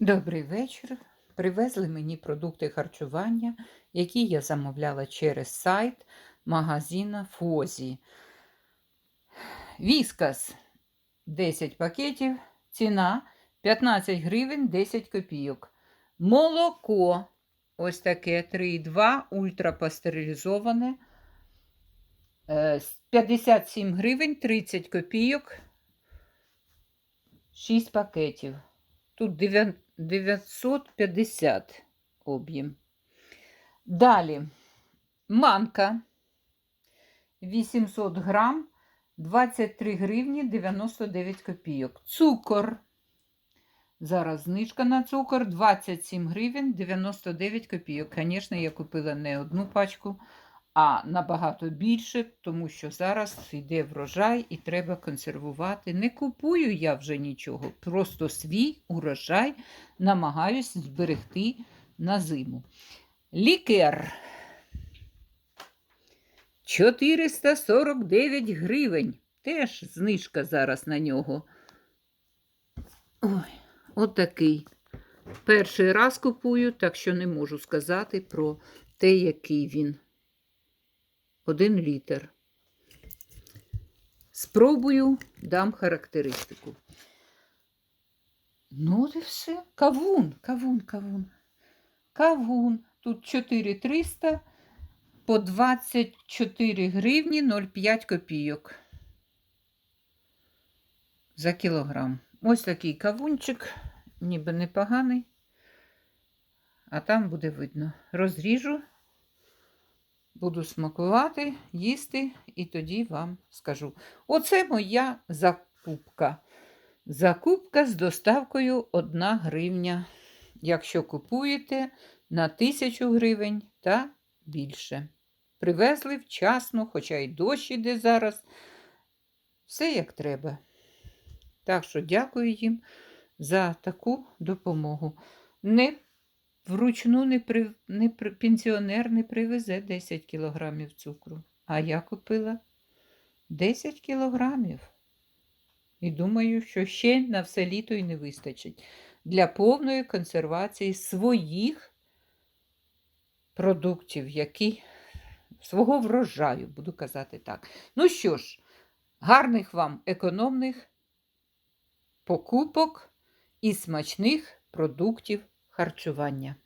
Добрий вечір. Привезли мені продукти харчування, які я замовляла через сайт магазина Фозі. Віскас 10 пакетів, ціна 15 гривень 10 копійок. Молоко ось таке 3,2 ультрапастеризоване. е, з 57 гривень 30 копійок. 6 пакетів. Тут 950 об'єм. Далі манка 800 грам, 23 гривні 99 копійок. Цукор. Зараз знижка на цукор 27 гривень 99 копійок. Звісно, я купила не одну пачку, а набагато більше, тому що зараз йде врожай і треба консервувати. Не купую я вже нічого, просто свій урожай намагаюсь зберегти на зиму. Лікер 449 гривень. Теж знижка зараз на нього. Ой, отакий. Перший раз купую, так що не можу сказати про те, який він. Один літр. Спробую, дам характеристику. Ну, от і все. Кавун, кавун, кавун. Кавун. Тут 4300 по 24 гривні 0,5 копійок за кілограм. Ось такий кавунчик, ніби непоганий, а там буде видно. Розріжу, буду смакувати, їсти, і тоді вам скажу. Оце моя закупка. Закупка з доставкою 1 гривня. Якщо купуєте на 1000 гривень та більше. Привезли вчасно, хоча й дощ іде зараз. Все як треба. Так що дякую їм за таку допомогу. Не вручну не при, не при, пенсіонер не привезе 10 кілограмів цукру. А я купила 10 кілограмів. І думаю, що ще на все літо і не вистачить для повної консервації своїх продуктів, які свого врожаю, буду казати так. Ну що ж, гарних вам економних покупок і смачних продуктів харчування.